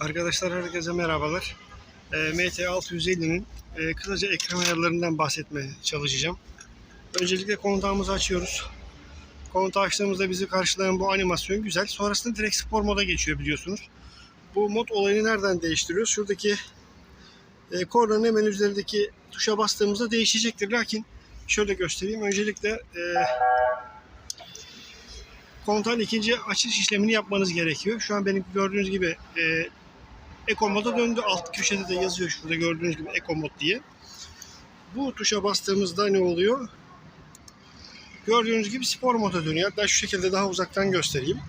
Arkadaşlar herkese merhabalar. E, MT650'nin e, kısaca ekran ayarlarından bahsetmeye çalışacağım. Öncelikle kontağımızı açıyoruz. Kontağı açtığımızda bizi karşılayan bu animasyon güzel. Sonrasında direkt spor moda geçiyor biliyorsunuz. Bu mod olayını nereden değiştiriyor? Şuradaki e, kornanın hemen üzerindeki tuşa bastığımızda değişecektir. Lakin şöyle göstereyim. Öncelikle e, kontağın ikinci açış işlemini yapmanız gerekiyor. Şu an benim gördüğünüz gibi e, Eco moda döndü. Alt köşede de yazıyor şurada gördüğünüz gibi Eco mod diye. Bu tuşa bastığımızda ne oluyor? Gördüğünüz gibi spor moda dönüyor. Hatta şu şekilde daha uzaktan göstereyim.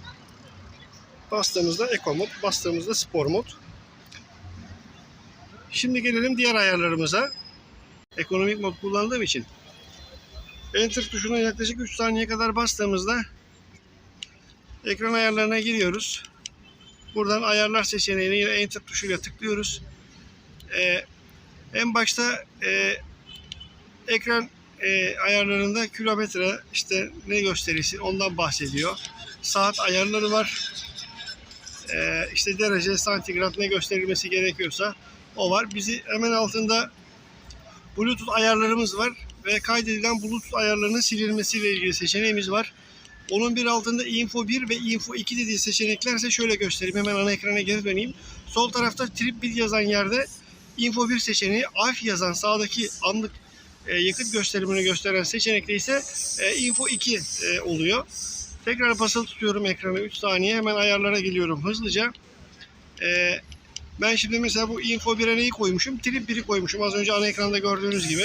Bastığımızda Eco mod, bastığımızda spor mod. Şimdi gelelim diğer ayarlarımıza. Ekonomik mod kullandığım için. Enter tuşuna yaklaşık 3 saniye kadar bastığımızda ekran ayarlarına giriyoruz. Buradan ayarlar seçeneğine yine enter tuşuyla tıklıyoruz. Ee, en başta e, ekran e, ayarlarında kilometre işte ne gösterisi ondan bahsediyor. Saat ayarları var. Ee, işte derece, santigrat ne gösterilmesi gerekiyorsa o var. Bizi hemen altında Bluetooth ayarlarımız var ve kaydedilen Bluetooth ayarlarının silinmesiyle ilgili seçeneğimiz var. Onun bir altında Info 1 ve Info 2 dediği seçeneklerse şöyle göstereyim. Hemen ana ekrana geri döneyim. Sol tarafta Trip 1 yazan yerde Info 1 seçeneği, AF yazan sağdaki anlık e, yakıt gösterimini gösteren seçenekte ise e, Info 2 e, oluyor. Tekrar basılı tutuyorum ekranı 3 saniye. Hemen ayarlara geliyorum hızlıca. E, ben şimdi mesela bu Info 1'e neyi koymuşum? Trip 1'i koymuşum. Az önce ana ekranda gördüğünüz gibi.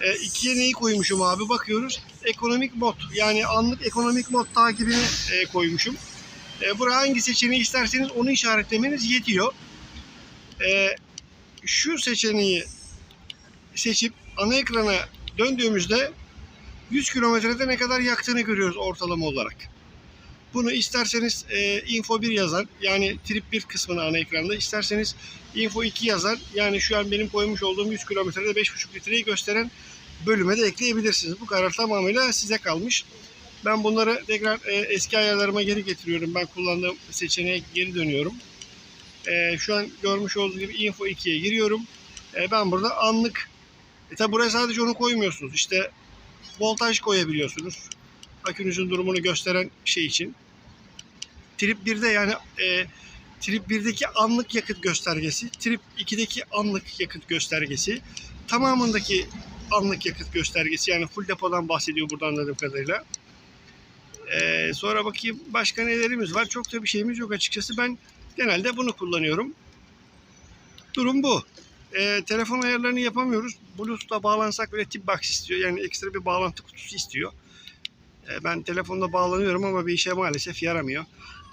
E, ikiye neyi koymuşum abi? Bakıyoruz. Ekonomik mod. Yani anlık ekonomik mod takibini e, koymuşum. E, buraya hangi seçeneği isterseniz onu işaretlemeniz yetiyor. E, şu seçeneği seçip ana ekrana döndüğümüzde 100 kilometrede ne kadar yaktığını görüyoruz ortalama olarak. Bunu isterseniz e, info 1 yazan yani trip 1 kısmını ana ekranda isterseniz info 2 yazan yani şu an benim koymuş olduğum 100 kilometrede 5,5 litreyi gösteren bölüme de ekleyebilirsiniz. Bu karar tamamıyla size kalmış. Ben bunları tekrar e, eski ayarlarıma geri getiriyorum. Ben kullandığım seçeneğe geri dönüyorum. E, şu an görmüş olduğunuz gibi info 2'ye giriyorum. E, ben burada anlık e, tabi buraya sadece onu koymuyorsunuz. İşte voltaj koyabiliyorsunuz. Akünüzün durumunu gösteren şey için. Trip 1'de yani e, Trip 1'deki anlık yakıt göstergesi, Trip 2'deki anlık yakıt göstergesi, tamamındaki anlık yakıt göstergesi yani full depodan bahsediyor burada anladığım kadarıyla. Ee, sonra bakayım başka nelerimiz var. Çok da bir şeyimiz yok açıkçası. Ben genelde bunu kullanıyorum. Durum bu. Ee, telefon ayarlarını yapamıyoruz. Bluetooth'la bağlansak böyle tip box istiyor. Yani ekstra bir bağlantı kutusu istiyor. Ee, ben telefonla bağlanıyorum ama bir işe maalesef yaramıyor.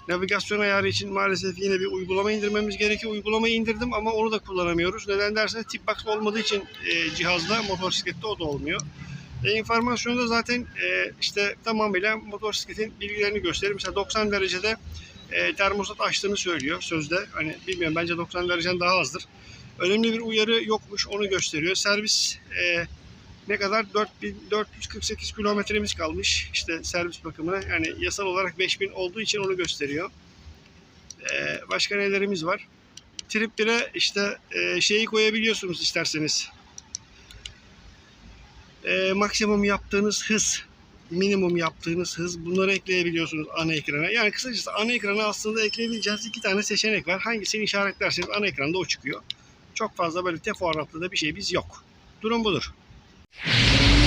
Navigasyon ayarı için maalesef yine bir uygulama indirmemiz gerekiyor. Uygulamayı indirdim ama onu da kullanamıyoruz. Neden derseniz tip box olmadığı için e, cihazda motosiklette o da olmuyor. E, informasyonda zaten e, işte tamamıyla motosikletin bilgilerini gösterir. Mesela 90 derecede e, termostat açtığını söylüyor sözde. Hani bilmiyorum bence 90 dereceden daha azdır. Önemli bir uyarı yokmuş onu gösteriyor. Servis e, ne kadar 4448 kilometremiz kalmış işte servis bakımına. Yani yasal olarak 5000 olduğu için onu gösteriyor. Ee, başka nelerimiz var? Trip 1'e işte e, şeyi koyabiliyorsunuz isterseniz. Ee, maksimum yaptığınız hız, minimum yaptığınız hız bunları ekleyebiliyorsunuz ana ekrana. Yani kısacası ana ekrana aslında ekleyebileceğiniz iki tane seçenek var. Hangisini işaretlerseniz ana ekranda o çıkıyor. Çok fazla böyle teferruatlı da bir şeyimiz yok. Durum budur. you